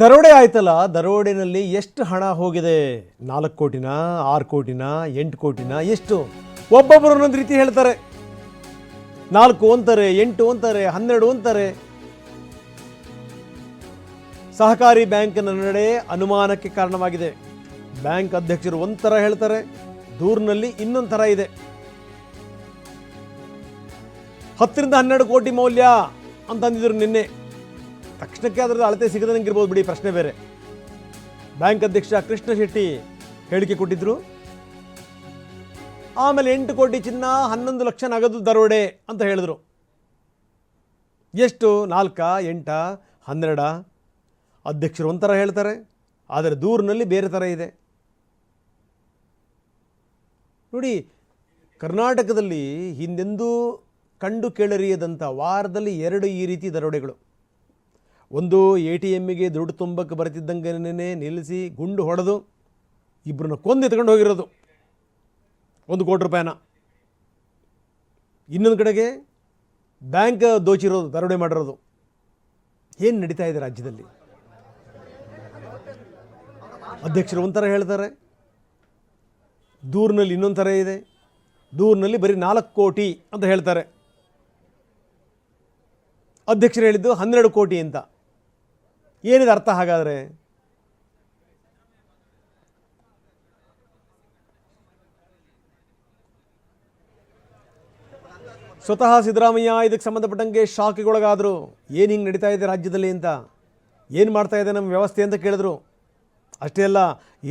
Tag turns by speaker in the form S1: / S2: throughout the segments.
S1: ದರೋಡೆ ಆಯ್ತಲ್ಲ, ದರೋಡೆನಲ್ಲಿ ಎಷ್ಟು ಹಣ ಹೋಗಿದೆ? ನಾಲ್ಕು ಕೋಟಿನ, ಆರು ಕೋಟಿನ, ಎಂಟು ಕೋಟಿನ, ಎಷ್ಟು? ಒಬ್ಬೊಬ್ಬರು ಒಂದೊಂದು ರೀತಿ ಹೇಳ್ತಾರೆ. ನಾಲ್ಕು ಅಂತಾರೆ ಎಂಟು ಅಂತಾರೆ ಹನ್ನೆರಡು ಅಂತಾರೆ ಸಹಕಾರಿ ಬ್ಯಾಂಕ್ನ ನಡೆ ಅನುಮಾನಕ್ಕೆ ಕಾರಣವಾಗಿದೆ. ಬ್ಯಾಂಕ್ ಅಧ್ಯಕ್ಷರು ಒಂಥರ ಹೇಳ್ತಾರೆ, ದೂರಿನಲ್ಲಿ ಇನ್ನೊಂದು ಥರ ಇದೆ. ಹತ್ತರಿಂದ ಹನ್ನೆರಡು ಕೋಟಿ ಮೌಲ್ಯ ಅಂತಂದಿದ್ರು ನಿನ್ನೆ. ತಕ್ಷಣಕ್ಕೆ ಅದರದ್ದು ಅಳತೆ ಸಿಗದಂಗಿರ್ಬೋದು ಬಿಡಿ, ಪ್ರಶ್ನೆ ಬೇರೆ. ಬ್ಯಾಂಕ್ ಅಧ್ಯಕ್ಷ ಕೃಷ್ಣ ಶೆಟ್ಟಿ ಹೇಳಿಕೆ ಕೊಟ್ಟಿದ್ರು. ಆಮೇಲೆ ಎಂಟು ಕೋಟಿ ಚಿನ್ನ, ಹನ್ನೊಂದು ಲಕ್ಷ ನಗದು ದರೋಡೆ ಅಂತ ಹೇಳಿದ್ರು. ಎಷ್ಟು? ನಾಲ್ಕ, ಎಂಟ, ಹನ್ನೆರಡ? ಅಧ್ಯಕ್ಷರು ಒಂಥರ ಹೇಳ್ತಾರೆ, ಆದರೆ ದೂರಿನಲ್ಲಿ ಬೇರೆ ಥರ ಇದೆ. ನೋಡಿ, ಕರ್ನಾಟಕದಲ್ಲಿ ಹಿಂದೆಂದೂ ಕಂಡು ಕೇಳರಿಯದಂಥ ವಾರದಲ್ಲಿ ಎರಡು ಈ ರೀತಿ ದರೋಡೆಗಳು. ಒಂದು ಎ ಟಿ ಎಮ್ಮಿಗೆ ದುಡ್ಡು ತುಂಬಕ್ಕೆ ಬರ್ತಿದ್ದಂಗೆ ನಿಲ್ಲಿಸಿ ಗುಂಡು ಹೊಡೆದು ಇಬ್ಬರನ್ನ ಕೊಂದು ಎತ್ಕೊಂಡು ಹೋಗಿರೋದು. ಒಂದು ಕೋಟಿ ರೂಪಾಯಿನ. ಇನ್ನೊಂದು ಕಡೆಗೆ ಬ್ಯಾಂಕ್ ದೋಚಿರೋದು, ದರೋಡೆ ಮಾಡಿರೋದು. ಏನು ನಡೀತಾ ಇದೆ ರಾಜ್ಯದಲ್ಲಿ? ಅಧ್ಯಕ್ಷರು ಒಂಥರ ಹೇಳ್ತಾರೆ. ದೂರಿನಲ್ಲಿ ಇನ್ನೊಂದು ಥರ ಇದೆ. ದೂರಿನಲ್ಲಿ ಬರೀ ನಾಲ್ಕು ಕೋಟಿ ಅಂತ ಹೇಳ್ತಾರೆ. ಅಧ್ಯಕ್ಷರು ಹೇಳಿದ್ದು ಹನ್ನೆರಡು ಕೋಟಿ ಅಂತ. ಏನಿದೆ ಅರ್ಥ ಹಾಗಾದರೆ? ಸ್ವತಃ ಸಿದ್ದರಾಮಯ್ಯ ಇದಕ್ಕೆ ಸಂಬಂಧಪಟ್ಟಂಗೆ ಶಾಕಿಗೊಳಗಾದರು ಏನು ಹಿಂಗೆ ನಡೀತಾ ಇದೆ ರಾಜ್ಯದಲ್ಲಿ ಅಂತ? ಏನು ಮಾಡ್ತಾ ಇದೆ ನಮ್ಮ ವ್ಯವಸ್ಥೆ ಅಂತ ಕೇಳಿದ್ರು. ಅಷ್ಟೇ ಅಲ್ಲ,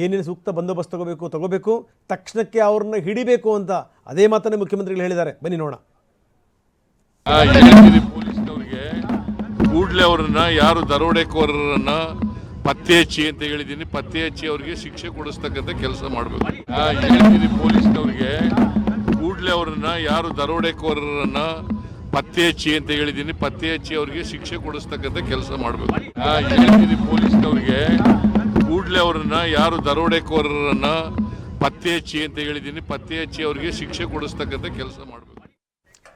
S1: ಏನೇನು ಸೂಕ್ತ ಬಂದೋಬಸ್ತ್ ತಗೋಬೇಕು ತಗೋಬೇಕು, ತಕ್ಷಣಕ್ಕೆ ಅವ್ರನ್ನ ಹಿಡಿಬೇಕು ಅಂತ ಅದೇ ಮಾತನ್ನೇ ಮುಖ್ಯಮಂತ್ರಿಗಳು ಹೇಳಿದ್ದಾರೆ. ಬನ್ನಿ ನೋಡೋಣ.
S2: ಕೂಡಲೇ ಅವರನ್ನ ಯಾರು ದರೋಡೆಕೋರರನ್ನ ಪತ್ತೆ ಹಚ್ಚಿ ಅಂತ ಹೇಳಿದ್ದೀನಿ. ಪತ್ತೆ ಹಚ್ಚಿ ಅವರಿಗೆ ಶಿಕ್ಷೆ ಕೊಡಿಸ್ತಕ್ಕಂಥ ಕೆಲಸ ಮಾಡಬೇಕು. ಆ ಪೊಲೀಸ್ನವ್ರಿಗೆ, ಕೂಡಲೇ ಅವರನ್ನ ಯಾರು ದರೋಡೆಕೋರರನ್ನ ಪತ್ತೆ ಹಚ್ಚಿ ಅಂತ ಹೇಳಿದ್ದೀನಿ. ಪತ್ತೆ ಹಚ್ಚಿ ಅವರಿಗೆ ಶಿಕ್ಷೆ ಕೊಡಿಸ್ತಕ್ಕಂಥ ಕೆಲಸ ಮಾಡಬೇಕು. ಪೊಲೀಸ್ನವ್ರಿಗೆ ಪೊಲೀಸ್ನವರಿಗೆ, ಕೂಡಲೇ ಅವರನ್ನ ಯಾರು ದರೋಡೆಕೋರರನ್ನ ಪತ್ತೆ ಹಚ್ಚಿ ಅಂತ ಹೇಳಿದ್ದೀನಿ. ಪತ್ತೆ ಹಚ್ಚಿ ಅವರಿಗೆ ಶಿಕ್ಷೆ ಕೊಡಿಸ್ತಕ್ಕಂಥ ಕೆಲಸ ಮಾಡಬೇಕು.